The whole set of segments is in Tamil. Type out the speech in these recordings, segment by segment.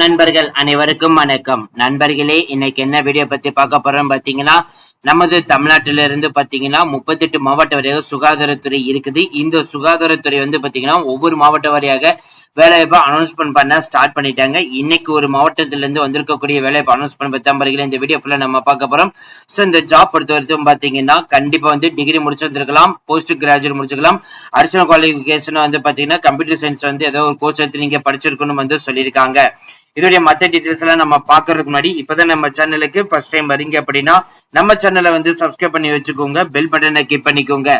நண்பர்கள் அனைவருக்கும் வணக்கம். நண்பர்களே இன்னைக்கு என்ன வீடியோ பத்தி பார்க்க போறோம் பாத்தீங்கன்னா நமது தமிழ்நாட்டில இருந்து பாத்தீங்கன்னா முப்பத்தி எட்டு மாவட்ட வாரியாக சுகாதாரத்துறை இருக்குது. இந்த சுகாதாரத்துறை வந்து பாத்தீங்கன்னா ஒவ்வொரு மாவட்ட வாரியாக வேலைவாய்ப்பு அனௌன்ஸ்மெண்ட் பண்ண ஸ்டார்ட் பண்ணிட்டாங்க. இன்னைக்கு ஒரு மாவட்டத்துல இருந்து வந்திருக்கக்கூடிய வேலைவாய்ப்பு அனௌன்ஸ்மெண்ட் பத்தி நண்பர்களே இந்த வீடியோ ஃபுல்லா நம்ம பார்க்க போறோம். சோ இந்த ஜாப் பொறுத்த வரைக்கும் பாத்தீங்கன்னா கண்டிப்பா வந்து டிகிரி முடிச்சு வந்திருக்கலாம் போஸ்ட் கிராஜுவேட் முடிச்சிருக்கலாம் அடிஷனல் குவாலிஃபிகேஷன் வந்து பாத்தீங்கன்னா கம்ப்யூட்டர் சயின்ஸ் வந்து ஏதோ ஒரு கோர்ஸ் எடுத்து நீங்க படிச்சிருக்கணும் வந்து சொல்லியிருக்காங்க. இதோடைய மத்த டீட்டெயில்ஸ் எல்லாம் நம்ம பாக்குறதுக்கு முன்னாடி இப்பதான் நம்ம சேனலுக்கு ஃபர்ஸ்ட் டைம் வரீங்க அப்படின்னா நம்ம சேனலை வந்து சப்ஸ்கிரைப் பண்ணி வச்சுக்கோங்க பெல் பட்டனை கிளிக் பண்ணிக்கோங்க.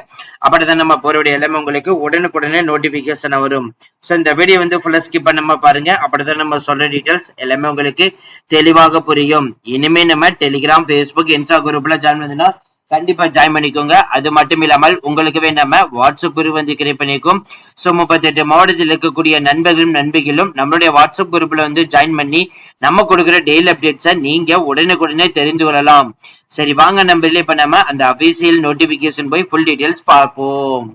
அப்படிதான் நம்ம போறோடைய எல்லாமே உங்களுக்கு உடனுக்குடனே நோட்டிபிகேஷன் வரும். சோ இந்த வீடியோ வந்து ஃபுல்லா ஸ்கிப் பண்ணாம பாருங்க. அப்படிதான் நம்ம சொல்ற டீட்டெயில்ஸ் எல்லாமே உங்களுக்கு தெளிவாக புரியும். இனிமே நம்ம டெலிகிராம் ஃபேஸ்புக் இன்ஸ்டா குரூப்ல ஜாயின் பண்ணா கண்டிப்பா ஜாயின் பண்ணிக்கோங்க. அது மட்டும் இல்லாமல் உங்களுக்குவே நம்ம வாட்ஸ்அப் குரூப் வந்து கிரியேட் பண்ணிருக்கோம் முப்பத்தி எட்டு மாவட்டத்தில் இருக்கக்கூடிய நண்பர்களும் நண்பிகளும் நம்மளுடைய வாட்ஸ்அப் குரூப்ல வந்து ஜாயின் பண்ணி நம்ம கொடுக்குற டெய்லி அப்டேட்ஸை நீங்க உடனுக்குடனே தெரிந்து கொள்ளலாம். சரி வாங்க நம்பர்ல இப்ப நம்ம அந்த அபிஷியல் நோட்டிபிகேஷன் போய் ஃபுல் டீடைல்ஸ் பார்ப்போம்.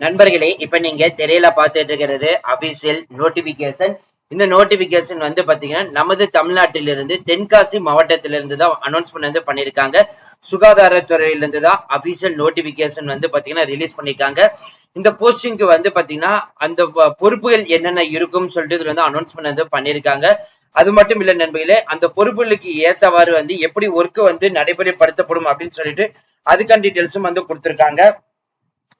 நண்பர்களே இப்ப நீங்க திரையில பார்த்துட்டு இருக்கிறது அபிஷியல் நோட்டிபிகேஷன் இந்த நோட்டிபிகேஷன் வந்து பாத்தீங்கன்னா நமது தமிழ்நாட்டிலிருந்து தென்காசி மாவட்டத்திலிருந்து தான் அனௌன்ஸ்மெண்ட் வந்து பண்ணிருக்காங்க. சுகாதாரத்துறையிலிருந்து தான் அபிஷியல் நோட்டிபிகேஷன் வந்து பாத்தீங்கன்னா ரிலீஸ் பண்ணிருக்காங்க. இந்த போஸ்டிங்க்கு வந்து பாத்தீங்கன்னா அந்த பொறுப்புகள் என்னென்ன இருக்கும்னு சொல்லிட்டு இதுல வந்து அனௌன்ஸ்மெண்ட் வந்து பண்ணிருக்காங்க. அது மட்டும் இல்ல நண்பர்களே அந்த பொறுப்புகளுக்கு ஏத்தவாறு வந்து எப்படி ஒர்க்கு வந்து நடைமுறைப்படுத்தப்படும் அப்படின்னு சொல்லிட்டு அதுக்கான டீட்டெயில்ஸும் வந்து கொடுத்திருக்காங்க.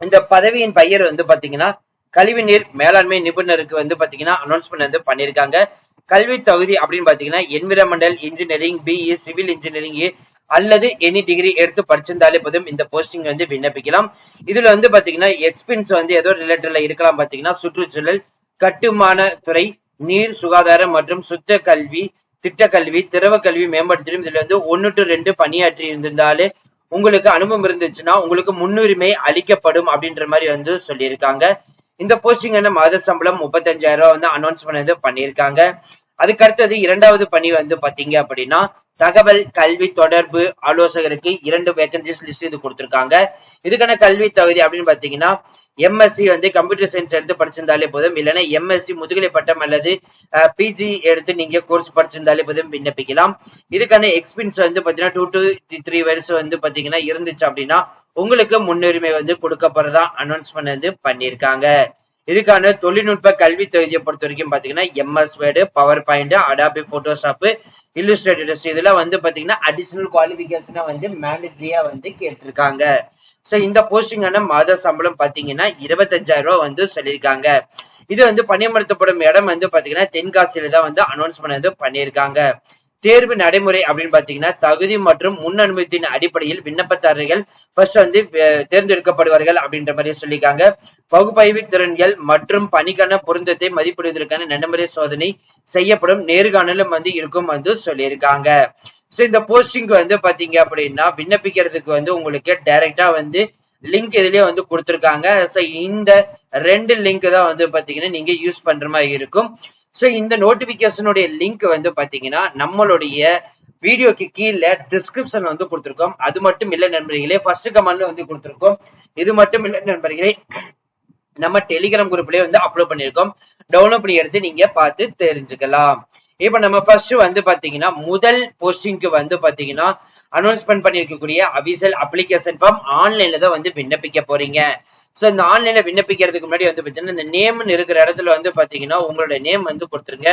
இந்த பதவியின் பெயர் வந்து பாத்தீங்கன்னா கழிவுநீர் மேலாண்மை நிபுணருக்கு வந்து பாத்தீங்கன்னா அனௌன்ஸ்மெண்ட் வந்து பண்ணிருக்காங்க. கல்வி தகுதி அப்படின்னு பாத்தீங்கன்னா environmental engineering BE civil engineering அல்லது எனி டிகிரி எடுத்து படிச்சிருந்தாலே போதும் இந்த போஸ்டிங் வந்து விண்ணப்பிக்கலாம். இதுல வந்து பாத்தீங்கன்னா எக்ஸ்பீரியன்ஸ் வந்து ஏதோ ரிலேட்டட்ல இருக்கலாம் பாத்தீங்கன்னா சுற்றுச்சூழல் கட்டுமான துறை நீர் சுகாதாரம் மற்றும் சுத்த கல்வி திட்ட கல்வி திரவ கல்வி மேம்படுத்தியும் இதுல வந்து ஒன்னு டு ரெண்டு பணியாற்றி இருந்திருந்தாலே உங்களுக்கு அனுபவம் இருந்துச்சுன்னா உங்களுக்கு முன்னுரிமை அளிக்கப்படும் அப்படின்ற மாதிரி வந்து சொல்லியிருக்காங்க. இந்த போஸ்டிங் என்ன மாத சம்பளம் முப்பத்தஞ்சாயிரம் ரூபாய் வந்து அனௌன்ஸ் பண்ணது பண்ணியிருக்காங்க. அதுக்கு அடுத்தது இரண்டாவது பணி வந்து பாத்தீங்க அப்படின்னா தகவல் கல்வி தொடர்பு ஆலோசகருக்கு இரண்டு வேகன்சிஸ் லிஸ்ட் இது கொடுத்திருக்காங்க. இதுக்கான கல்வி தகுதி அப்படின்னு பாத்தீங்கன்னா எம்எஸ்சி வந்து கம்ப்யூட்டர் சயின்ஸ் எடுத்து படிச்சிருந்தாலே போதும் இல்லைன்னா எம்எஸ்சி முதுகலை பட்டம் அல்லது பிஜி எடுத்து நீங்க கோர்ஸ் படிச்சிருந்தாலே போதும் விண்ணப்பிக்கலாம். இதுக்கான எக்ஸ்பீரியன்ஸ் வந்து பாத்தீங்கன்னா டூ டு த்ரீ இயர்ஸ் வந்து பாத்தீங்கன்னா இருந்துச்சு அப்படின்னா உங்களுக்கு முன்னுரிமை வந்து கொடுக்கப்படுறதா அனௌன்ஸ்மெண்ட் வந்து பண்ணியிருக்காங்க. இதுக்கான தொழில்நுட்ப கல்வி தகுதியை பொறுத்த வரைக்கும் பாத்தீங்கன்னா MS Word power point Adobe Photoshop illustrators இதெல்லாம் வந்து பாத்தீங்கன்னா அடிஷனல் குவாலிபிகேஷனா வந்து மேண்டட்ரியா வந்து கேட்டிருக்காங்க. சோ இந்த போஸ்டிங்கான மாத சம்பளம் பாத்தீங்கன்னா இருபத்தஞ்சாயிரம் ரூபாய் வந்து சொல்லியிருக்காங்க. இது வந்து பணியமர்த்தப்படும் இடம் வந்து பாத்தீங்கன்னா தென்காசியில தான் வந்து அனௌன்ஸ்மெண்ட் வந்து பண்ணியிருக்காங்க. தேர்வு நடைமுறை அப்படின்னு பாத்தீங்கன்னா தகுதி மற்றும் முன் அனுமதியின் அடிப்படையில் விண்ணப்பதாரர்கள் ஃபர்ஸ்ட் வந்து தேர்ந்தெடுக்கப்படுவார்கள் அப்படின்ற மாதிரி சொல்லியிருக்காங்க. பகுப்பாய்வு திறன்கள் மற்றும் பணிக்கான பொருந்தத்தை மதிப்பிடுவதற்கான நடைமுறை சோதனை செய்யப்படும். நேர்காணலும் வந்து இருக்கும் வந்து சொல்லியிருக்காங்க. சோ இந்த போஸ்டிங் வந்து பாத்தீங்க அப்படின்னா விண்ணப்பிக்கிறதுக்கு வந்து உங்களுக்கு டைரக்டா வந்து லிங்க் இதுலயே வந்து கொடுத்துருக்காங்க. சோ இந்த ரெண்டு லிங்க் தான் வந்து பாத்தீங்கன்னா நீங்க யூஸ் பண்ற மாதிரி இருக்கும். ஸோ இந்த நோட்டிபிகேஷனுடைய லிங்க் வந்து பாத்தீங்கன்னா நம்மளுடைய வீடியோக்கு கீழே டிஸ்கிரிப்ஷன் வந்து கொடுத்துருக்கோம். அது மட்டும் இல்ல நண்பர்களே ஃபர்ஸ்ட் கமெண்ட்ல வந்து கொடுத்துருக்கோம். இது மட்டும் இல்ல நண்பர்களே நம்ம டெலிகிராம் குரூப்லயே வந்து அப்லோட் பண்ணிருக்கோம் டவுன்லோட் பண்ணி எடுத்து நீங்க பார்த்து தெரிஞ்சுக்கலாம். இப்ப நம்ம ஃபர்ஸ்ட் வந்து பாத்தீங்கன்னா முதல் போஸ்டிங்க்கு வந்து பாத்தீங்கன்னா அனௌன்ஸ்மெண்ட் பண்ணிருக்கக்கூடிய அபிஷியல் அப்ளிகேஷன் ஃபார்ம் ஆன்லைன்ல தான் வந்து விண்ணப்பிக்க போறீங்க. சோ இந்த ஆன்லைன்ல விண்ணப்பிக்கிறதுக்கு முன்னாடி வந்து பாத்தீங்கன்னா இந்த நேம்னு இருக்கிற இடத்துல வந்து பாத்தீங்கன்னா உங்களோட நேம் வந்து கொடுத்துருங்க.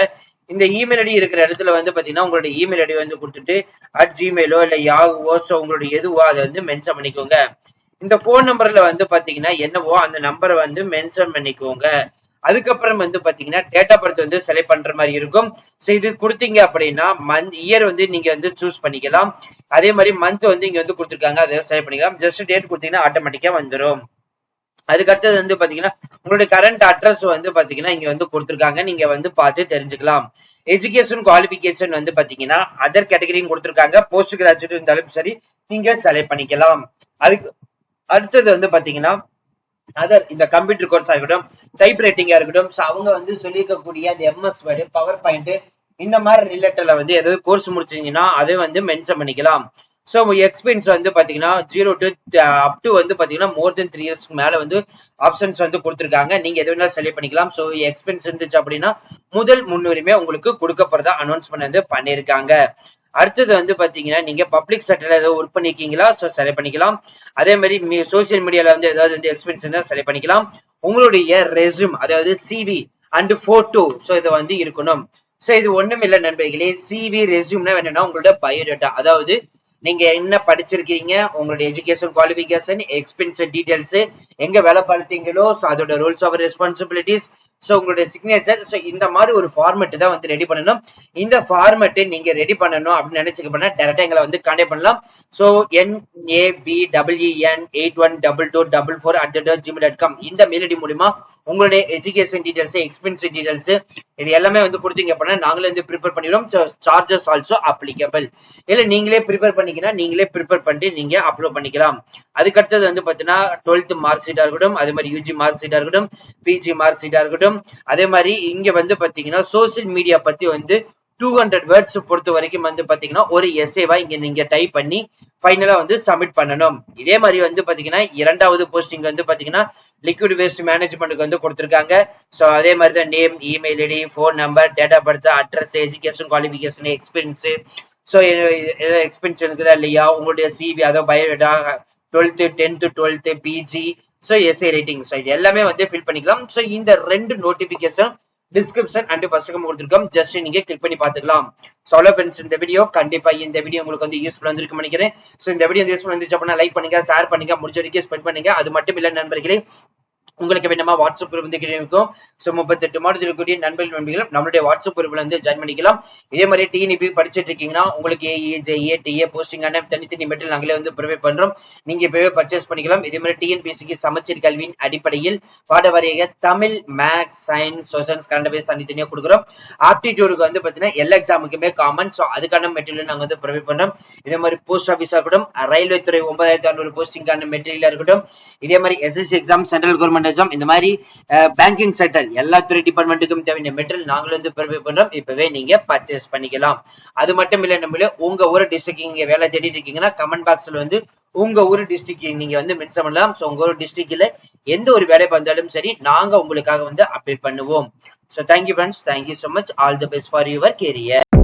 இந்த இமெயில் ஐடி இருக்கிற இடத்துல வந்து பாத்தீங்கன்னா உங்களோட இமெயில் ஐடி வந்து கொடுத்துட்டு அட் ஜிமெயிலோ இல்ல யாகுவோ ஸோ உங்களோட எதுவோ அதை வந்து மென்ஷன் பண்ணிக்கோங்க. இந்த போன் நம்பர்ல வந்து பாத்தீங்கன்னா என்னவோ அந்த நம்பரை வந்து மென்ஷன் பண்ணிக்கோங்க. அதுக்கப்புறம் வந்து பாத்தீங்கன்னா டேட் ஆஃப் பர்த் வந்து செலக்ட் பண்ற மாதிரி இருக்கும். ஸோ இது கொடுத்தீங்க அப்படின்னா மந்த் இயர் வந்து நீங்க வந்து சூஸ் பண்ணிக்கலாம். அதே மாதிரி மந்த் வந்து இங்க வந்து கொடுத்துருக்காங்க அதை செலக்ட் பண்ணிக்கலாம். ஜஸ்ட் டேட் கொடுத்தீங்கன்னா ஆட்டோமேட்டிக்கா வந்துரும். அதுக்கு அடுத்தது வந்து பாத்தீங்கன்னா உங்களுடைய கரண்ட் அட்ரஸ் வந்து பாத்தீங்கன்னா இங்க வந்து கொடுத்துருக்காங்க. நீங்க வந்து பார்த்து தெரிஞ்சுக்கலாம். எஜுகேஷன் குவாலிபிகேஷன் வந்து பாத்தீங்கன்னா அதர் கேட்டகரியும் கொடுத்துருக்காங்க. போஸ்ட் கிராஜுவேட் இருந்தாலும் சரி நீங்க செலக்ட் பண்ணிக்கலாம். அதுக்கு அடுத்தது வந்து பாத்தீங்கன்னா அதர் இந்த கம்ப்யூட்டர் கோர்ஸ் ஆகட்டும் டைப் ரைட்டிங்கா இருக்கட்டும் so அவங்க வந்து சொல்லியிருக்கக்கூடிய அந்த எம்எஸ் வேர்டு பவர் பாயிண்ட் இந்த மாதிரி ரிலேட்டட்ல வந்து ஏதாவது கோர்ஸ் முடிச்சிங்கன்னா அதை வந்து மென்ஷன் பண்ணிக்கலாம். ஸோ எக்ஸ்பீரியன்ஸ் வந்து பாத்தீங்கன்னா ஜீரோ டு அப் டு வந்து பாத்தீங்கன்னா மோர் தென் த்ரீ இயர்ஸ்க்கு மேல வந்து ஆப்ஷன்ஸ் வந்து கொடுத்துருக்காங்க. நீங்க எது வேணாலும் செலக்ட் பண்ணிக்கலாம். ஸோ எக்ஸ்பீரியன்ஸ் இருந்துச்சு அப்படின்னா முதல் முன்னுரிமை உங்களுக்கு கொடுக்கப்படுறதா அனௌன்ஸ்மெண்ட் வந்து பண்ணியிருக்காங்க. அடுத்தது வந்து பாத்தீங்கன்னா நீங்க பப்ளிக் செக்டர்ல ஏதாவது ஒர்க் பண்ணிருக்கீங்களா? ஸோ செலக்ட் பண்ணிக்கலாம். அதே மாதிரி சோசியல் மீடியால வந்து ஏதாவது வந்து எக்ஸ்பீரியன்ஸ் இருந்தால் செலக்ட் பண்ணிக்கலாம். உங்களுடைய ரெஸ்யூம் அதாவது சிவி அண்ட் போட்டோ ஸோ இது வந்து இருக்கணும். ஸோ இது ஒண்ணும் இல்லை நண்பர்களே. சிவி ரெசியூம்னா என்னன்னா உங்களோட பயோடேட்டா அதாவது நீங்க என்ன படிச்சிருக்கீங்க உங்களுடைய எஜுகேஷன் குவாலிபிகேஷன் எக்ஸ்பென்ஸ் டீடைல்ஸ் எங்க வேலை பார்த்தீங்களோ அதோட ரூல்ஸ் ஆஃப் ரெஸ்பான்சிபிலிட்டிஸ் ஸோ உங்களுடைய சிக்னேச்சர் ஸோ இந்த மாதிரி ஒரு ஃபார்மெட் தான் வந்து ரெடி பண்ணணும். இந்த ஃபார்மெட்டை நீங்க ரெடி பண்ணணும் அப்படின்னு நினைச்சுக்க பண்ணா டேரக்டா எங்களை வந்து கான்டாக்ட் பண்ணலாம். So N A B W N eight one double two double four at Gmail dot com இந்த மெயில் ஐடி மூலியமா உங்களுடைய எஜுகேஷன் டீடைல்ஸ் எக்ஸ்பென்ஸ் டீடைல்ஸ் இது எல்லாமே வந்து கொடுத்தீங்க அப்படின்னா நாங்களே வந்து ப்ரிப்பேர் பண்ணிடுவோம் சார்ஜஸ் ஆல்சோ அப்ளிகபிள் இல்லை நீங்களே ப்ரிப்பேர் பண்ணிக்கினா நீங்களே ப்ரிப்பேர் பண்ணிட்டு நீங்க அப்லோட் பண்ணிக்கலாம். அதுக்கடுத்தது வந்து பாத்தீங்கன்னா டுவெல்த் மார்க் ஷீட்டாக இருக்கட்டும் அதே மாதிரி யூஜி மார்க் ஷீட்டாக இருக்கட்டும் பிஜி மார்க் ஷீட்டாக இருக்கட்டும் அதே மாதிரி இங்க வந்து பாத்தீங்கன்னா சோசியல் மீடியா பத்தி வந்து டூ ஹண்ட்ரட் வேர்ட்ஸ் பொறுத்த வரைக்கும் வந்து பாத்தீங்கன்னா ஒரு எஸ்ஏவா இங்க நீங்க டைப் பண்ணி ஃபைனலா வந்து சப்மிட் பண்ணணும். இதே மாதிரி வந்து பாத்தீங்கன்னா இரண்டாவது போஸ்டிங் வந்து பாத்தீங்கன்னா லிக்விட் வேஸ்ட் மேனேஜ்மெண்ட்டுக்கு வந்து கொடுத்துருக்காங்க. ஸோ அதே மாதிரி தான் name email ID phone number date of birth address education qualification experience so ஏதோ எக்ஸ்பீரியன்ஸ் இருக்குதா இல்லையா? உங்களுடைய சிவி அதோ biodata twelfth tenth twelfth PG so SI writing so இது எல்லாமே வந்து ஃபில் பண்ணிக்கலாம். ஸோ இந்த ரெண்டு நோட்டிபிகேஷன் டிஸ்கிரிப்ஷன் அண்ட் ஃபர்ஸ்ட் கொடுத்துருக்கோம். ஜஸ்ட் நீங்க கிளிக் பண்ணி பாத்துக்கலாம் சோலோ ஃப்ரெண்ட்ஸ் இந்த வீடியோ கண்டிப்பா இந்த வீடியோ உங்களுக்கு வந்து யூஸ்ஃபுல் வந்திருக்கும் நினைக்கிறேன். ஸோ இந்த வீடியோ யூஸ்ஃபுல் வந்துச்சு அப்படின்னா லைக் பண்ணுங்க ஷேர் பண்ணுங்க முடிஞ்ச வரைக்கும் ஸ்பெண்ட் பண்ணுங்க. அது மட்டும் இல்ல நண்பர்களே உங்களுக்கு வேணுமா வாட்ஸ்அப் குரூப் வந்து இருக்கும். ஸோ முப்பத்தெட்டு மாதத்தில் இருக்கக்கூடிய நண்பர்கள் நண்பர்களும் நம்மளுடைய வாட்ஸ்அப் குரூப்ல வந்து ஜாயின் பண்ணிக்கலாம். இதே மாதிரி டிஎன்இபி படிச்சுட்டு இருக்கீங்கன்னா உங்களுக்கு ஏஇ ஜேஏ டிஏ போஸ்டிங்கான தனித்தனி மெட்டல் நாங்களே வந்து ப்ரொவைட் பண்றோம். நீங்க இப்பவே பர்ச்சேஸ் பண்ணிக்கலாம். இதே மாதிரி டிஎன்பிசிக்கு சமச்சீர் கல்வியின் அடிப்படையில் பாட வாரியாக Tamil maths science socials current affairs தனித்தனியா கொடுக்குறோம். ஆப்டிடியூடுக்கு வந்து பாத்தீங்கன்னா எல்லா எக்ஸாமுக்குமே காமன் ஸோ அதுக்கான மெட்டீரியல் நாங்க வந்து ப்ரொவைட் பண்றோம். இதே மாதிரி போஸ்ட் ஆஃபீஸா இருக்கட்டும் ரயில்வே துறை ஒன்பதாயிரத்தி அறுநூறு போஸ்டிங்கான மெட்டீரியலா இருக்கட்டும். இதே மாதிரி SSC exam central government exam இந்த மாதிரி பேங்கிங் செட்டல் எல்லா துறை டிபார்ட்மெண்ட்டுக்கும் தேவையான மெட்டீரியல் நாங்களும் வந்து ப்ரொவைட் பண்றோம். இப்பவே நீங்க பர்ச்சேஸ் பண்ணிக்கலாம். அது மட்டும் இல்ல நம்மள உங்க ஊர் டிஸ்ட்ரிக்ட் இங்க வேலை தேடிட்டு இருக்கீங்கன்னா கமெண்ட் பாக்ஸ்ல வந்து உங்க ஊர் டிஸ்ட்ரிக்ட் நீங்க வந்து மென்ஷன் பண்ணலாம். ஸோ உங்க ஊர் டிஸ்ட்ரிக்ட்ல எந்த ஒரு வேலை வந்தாலும் சரி நாங்க உங்களுக்காக வந்து அப்டேட் பண்ணுவோம். So thank you friends thank you so much all the best for your career